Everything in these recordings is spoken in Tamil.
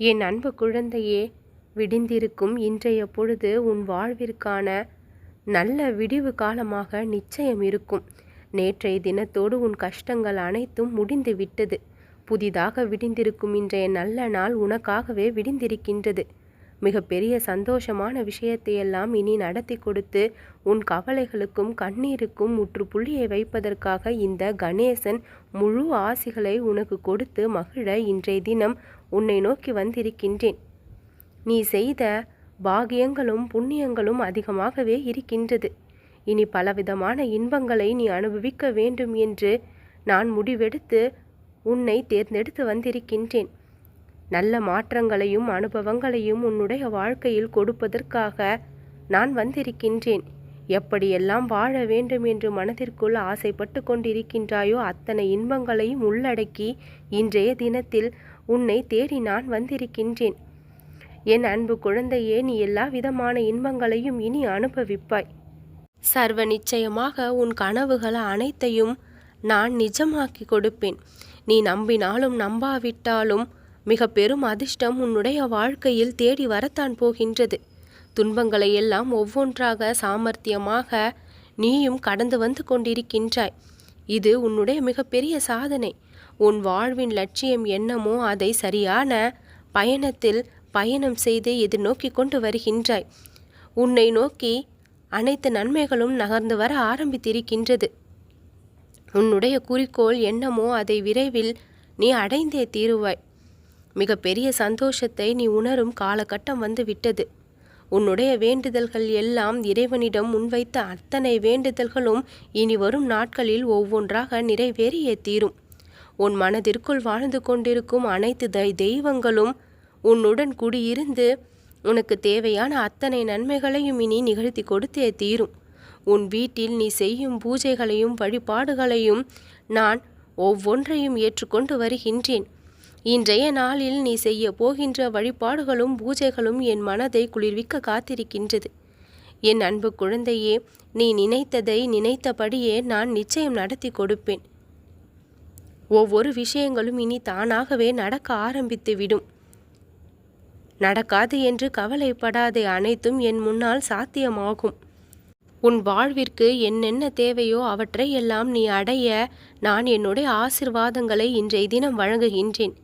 என் அன்பு குழந்தையே விடிந்திருக்கும் இன்றைய பொழுது உன் வாழ்விற்கான நல்ல விடிவு காலமாக நிச்சயம் இருக்கும். நேற்றைய தினத்தோடு உன் கஷ்டங்கள் அனைத்தும் முடிந்து விட்டது. புதிதாக விடிந்திருக்கும் இன்றைய நல்ல நாள் உனக்காகவே விடிந்திருக்கின்றது. மிக பெரிய சந்தோஷமான விஷயத்தையெல்லாம் இனி நடத்தி கொடுத்து உன் கவலைகளுக்கும் கண்ணீருக்கும் முற்றுப்புள்ளியை வைப்பதற்காக இந்த கணேசன் முழு ஆசிகளை உனக்கு கொடுத்து மகிழ இன்றைய தினம் உன்னை நோக்கி வந்திருக்கின்றேன். நீ செய்த பாகியங்களும் புண்ணியங்களும் அதிகமாகவே இருக்கின்றது. இனி பலவிதமான இன்பங்களை நீ அனுபவிக்க வேண்டும் என்று நான் முடிவெடுத்து உன்னை தேர்ந்தெடுத்து வந்திருக்கின்றேன். நல்ல மாற்றங்களையும் அனுபவங்களையும் உன்னுடைய வாழ்க்கையில் கொடுப்பதற்காக நான் வந்திருக்கின்றேன். எப்படியெல்லாம் வாழ வேண்டும் என்று மனதிற்குள் ஆசைப்பட்டு கொண்டிருக்கின்றாயோ அத்தனை இன்பங்களையும் உள்ளடக்கி இன்றைய தினத்தில் உன்னை தேடி நான் வந்திருக்கின்றேன். என் அன்பு குழந்தையே நீ எல்லா விதமான இன்பங்களையும் இனி அனுபவிப்பாய். சர்வ நிச்சயமாக உன் கனவுகள் அனைத்தையும் நான் நிஜமாக்கி கொடுப்பேன். நீ நம்பினாலும் நம்பாவிட்டாலும் மிக பெரும் அதிர்ஷ்டம் உன்னுடைய வாழ்க்கையில் தேடி வரத்தான் போகின்றது. துன்பங்களை எல்லாம் ஒவ்வொன்றாக சாமர்த்தியமாக நீயும் கடந்து வந்து கொண்டிருக்கின்றாய். இது உன்னுடைய மிகப்பெரிய சாதனை. உன் வாழ்வின் லட்சியம் என்னமோ அதை சரியான பயணத்தில் பயணம் செய்து எதிர்நோக்கி கொண்டு வருகின்றாய். உன்னை நோக்கி அனைத்து நன்மைகளும் நகர்ந்து வர ஆரம்பித்திருக்கின்றது. உன்னுடைய குறிக்கோள் என்னமோ அதை விரைவில் நீ அடைந்தே தீருவாய். மிகப்பெரிய சந்தோஷத்தை நீ உணரும் காலகட்டம் வந்து விட்டது. உன்னுடைய வேண்டுதல்கள் எல்லாம் இறைவனிடம் முன்வைத்த அத்தனை வேண்டுதல்களும் இனி வரும் நாட்களில் ஒவ்வொன்றாக நிறைவேறியே தீரும். உன் மனதிற்குள் வாழ்ந்து கொண்டிருக்கும் அனைத்து தை தெய்வங்களும் உன்னுடன் குடியிருந்து உனக்கு தேவையான அத்தனை நன்மைகளையும் இனி நிகழ்த்தி கொடுத்தே தீரும். உன் வீட்டில் நீ செய்யும் பூஜைகளையும் வழிபாடுகளையும் நான் ஒவ்வொன்றையும் ஏற்றுக்கொண்டு வருகின்றேன். இன்றைய நாளில் நீ செய்ய போகின்ற வழிபாடுகளும் பூஜைகளும் என் மனதை குளிர்விக்க காத்திருக்கின்றது. என் அன்பு குழந்தையே நீ நினைத்ததை நினைத்தபடியே நான் நிச்சயம் நடத்தி கொடுப்பேன். ஒவ்வொரு விஷயங்களும் இனி தானாகவே நடக்க ஆரம்பித்துவிடும். நடக்காது என்று கவலைப்படாதே அனைத்தும் என் முன்னால் சாத்தியமாகும். உன் வாழ்விற்கு என்னென்ன தேவையோ அவற்றை எல்லாம் நீ அடைய நான் என்னுடைய ஆசிர்வாதங்களை இன்றைய தினம் வழங்குகின்றேன்.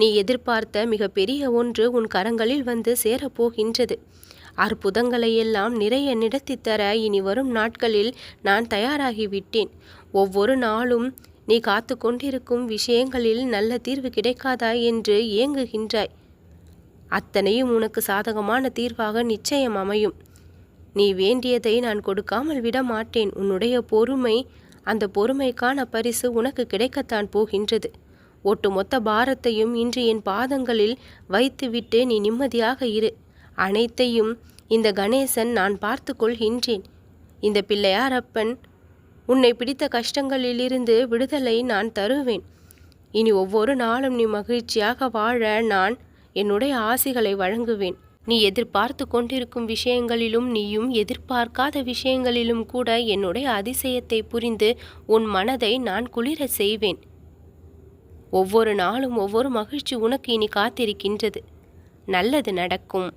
நீ எதிர்பார்த்த மிகப்பெரிய ஒன்று உன் கரங்களில் வந்து சேரப்போகின்றது. அற்புதங்களையெல்லாம் நிறைய நிடத்தித்தர தர இனி வரும் நாட்களில் நான் தயாராகிவிட்டேன். ஒவ்வொரு நாளும் நீ காத்து கொண்டிருக்கும் விஷயங்களில் நல்ல தீர்வு கிடைக்காதா என்று ஏங்குகின்றாய் அத்தனையும் உனக்கு சாதகமான தீர்வாக நிச்சயம் அமையும். நீ வேண்டியதை நான் கொடுக்காமல் விட மாட்டேன். உன்னுடைய பொறுமை அந்த பொறுமைக்கான பரிசு உனக்கு கிடைக்கத்தான் போகின்றது. ஒட்டுமொத்த பாரத்தையும் இன்று என் பாதங்களில் வைத்துவிட்டு நீ நிம்மதியாக இரு. அனைத்தையும் இந்த கணேசன் நான் பார்த்து கொள்கின்றேன். இந்த பிள்ளையாரப்பன் உன்னை பிடித்த கஷ்டங்களிலிருந்து விடுதலை நான் தருவேன். இனி ஒவ்வொரு நாளும் நீ மகிழ்ச்சியாக வாழ நான் என்னுடைய ஆசிகளை வழங்குவேன். நீ எதிர்பார்த்து கொண்டிருக்கும் விஷயங்களிலும் நீயும் எதிர்பார்க்காத விஷயங்களிலும் கூட என்னுடைய அதிசயத்தை புரிந்து உன் மனதை நான் குளிர செய்வேன். ஒவ்வொரு நாளும் ஒவ்வொரு மகிழ்ச்சி உனக்கு இனி காத்திருக்கின்றது. நல்லது நடக்கும்.